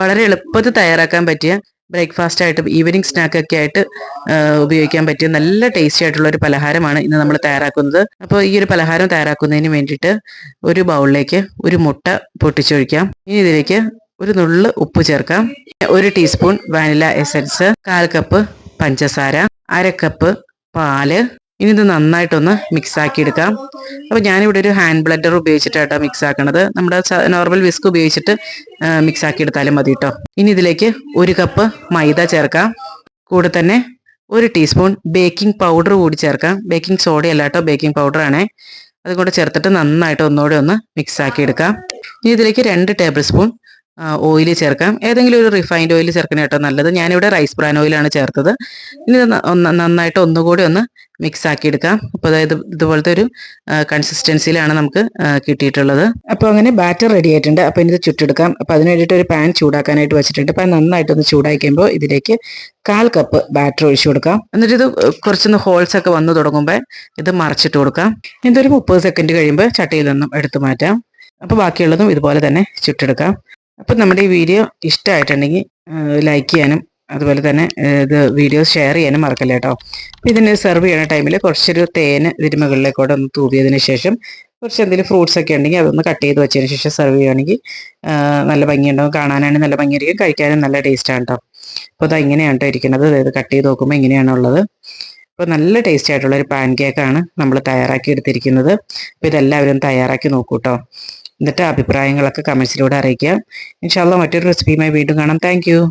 വളരെ എളുപ്പത്തിൽ തയ്യാറാക്കാൻ പറ്റിയ ബ്രേക്ക്ഫാസ്റ്റ് ആയിട്ട് ഈവനിങ് സ്നാക്ക് ഒക്കെ ആയിട്ട് ഉപയോഗിക്കാൻ പറ്റിയ നല്ല ടേസ്റ്റി ആയിട്ടുള്ള ഒരു പലഹാരമാണ് ഇന്ന് നമ്മൾ തയ്യാറാക്കുന്നത്. അപ്പോൾ ഈ ഒരു പലഹാരം തയ്യാറാക്കുന്നതിന് വേണ്ടിയിട്ട് ഒരു ബൗളിലേക്ക് ഒരു മുട്ട പൊട്ടിച്ചൊഴിക്കാം. ഇനി ഇതിലേക്ക് ഒരു നുള്ള് ഉപ്പ് ചേർക്കാം. ഒരു ടീസ്പൂൺ വാനില എസൻസ് കാൽ കപ്പ് പഞ്ചസാര അര കപ്പ് പാൽ ഇനി ഇത് നന്നായിട്ടൊന്ന് മിക്സ് ആക്കി എടുക്കാം അപ്പോൾ ഞാനിവിടെ ഒരു ഹാൻഡ് ബ്ലെൻഡർ ഉപയോഗിച്ചിട്ടാട്ടോ മിക്സ് ആക്കണത്. നമ്മുടെ നോർമൽ വിസ്ക് ഉപയോഗിച്ചിട്ട് മിക്സ് ആക്കി എടുത്താലും മതി കേട്ടോ ഇനി ഇതിലേക്ക് ഒരു കപ്പ് മൈദ ചേർക്കാം. കൂടെ തന്നെ ഒരു ടീസ്പൂൺ ബേക്കിംഗ് പൗഡർ കൂടി ചേർക്കാം. ബേക്കിംഗ് സോഡ അല്ല കേട്ടോ ബേക്കിംഗ് പൗഡർ ആണേ. അതുകൊണ്ട് ചേർത്തിട്ട് നന്നായിട്ട് ഒന്നുകൂടെ ഒന്ന് മിക്സ് ആക്കി എടുക്കാം ഇനി ഇതിലേക്ക് രണ്ട് ടേബിൾ സ്പൂൺ ഓയിൽ ചേർക്കാം. ഏതെങ്കിലും ഒരു റിഫൈൻഡ് ഓയിൽ ചേർക്കണം കേട്ടോ നല്ലത്. ഞാനിവിടെ റൈസ് ബ്രാൻ ഓയിലാണ് ചേർത്തത്. ഇനി നന്നായിട്ട് ഒന്നുകൂടി ഒന്ന് മിക്സ് ആക്കി എടുക്കാം അപ്പോൾ അതായത് ഇതുപോലത്തെ ഒരു കൺസിസ്റ്റൻസിയിലാണ് നമുക്ക് കിട്ടിയിട്ടുള്ളത്. അപ്പോൾ അങ്ങനെ ബാറ്റർ റെഡി ആയിട്ടുണ്ട്. അപ്പോൾ ഇനി ഇത് ചുട്ടെടുക്കാം. അപ്പോൾ അതിന് വേണ്ടിയിട്ട് ഒരു പാൻ ചൂടാക്കാനായിട്ട് വെച്ചിട്ടുണ്ട്. അപ്പോൾ നന്നായിട്ട് നന്നായിട്ടൊന്ന് ചൂടാക്കുമ്പോൾ ഇതിലേക്ക് കാൽ കപ്പ് ബാറ്റർ ഒഴിച്ചു കൊടുക്കാം. എന്നിട്ട് ഇത് കുറച്ചൊന്ന് ഹോൾസ് ഒക്കെ വന്നു തുടങ്ങുമ്പോൾ ഇത് മറച്ചിട്ട് കൊടുക്കാം. ഇതൊരു മുപ്പത് സെക്കൻഡ് കഴിയുമ്പോൾ ചട്ടിയിൽ നിന്നും എടുത്തു മാറ്റാം. അപ്പോൾ ബാക്കിയുള്ളതും ഇതുപോലെ തന്നെ ചുട്ടെടുക്കാം. അപ്പോൾ നമ്മുടെ ഈ വീഡിയോ ഇഷ്ടമായിട്ടുണ്ടെങ്കിൽ ലൈക്ക് ചെയ്യാനും അതുപോലെ തന്നെ ഇത് വീഡിയോ ഷെയർ ചെയ്യാനും മറക്കല്ല കേട്ടോ അപ്പോൾ ഇതിന് സെർവ് ചെയ്യുന്ന ടൈമിൽ കുറച്ചൊരു തേന് ഇതിന് ഒന്ന് തൂവിയതിന് ശേഷം കുറച്ച് എന്തെങ്കിലും ഫ്രൂട്ട്സ് ഒക്കെ ഉണ്ടെങ്കിൽ അതൊന്ന് കട്ട് ചെയ്ത് വെച്ചതിന് ശേഷം സെർവ് ചെയ്യുകയാണെങ്കിൽ നല്ല ഭംഗിയുണ്ടാവും. കാണാനാണെങ്കിൽ നല്ല ഭംഗിയായിരിക്കും. കഴിക്കാനും നല്ല ടേസ്റ്റാണ് കേട്ടോ അപ്പോൾ അത് ഇങ്ങനെയാണ് കേട്ടോ ഇരിക്കുന്നത്. അതായത് കട്ട് ചെയ്ത് നോക്കുമ്പോൾ ഇങ്ങനെയാണുള്ളത് അപ്പോൾ നല്ല ടേസ്റ്റി ആയിട്ടുള്ള ഒരു പാൻ കേക്കാണ് നമ്മൾ തയ്യാറാക്കി എടുത്തിരിക്കുന്നത്. അപ്പോൾ ഇതെല്ലാവരും തയ്യാറാക്കി നോക്കൂ കേട്ടോ എന്നിട്ട് അഭിപ്രായങ്ങളൊക്കെ കമൻസിലൂടെ അറിയിക്കുക. ഇൻഷാല്ല മറ്റൊരു റെസിപ്പിയുമായി വീണ്ടും കാണാം. താങ്ക്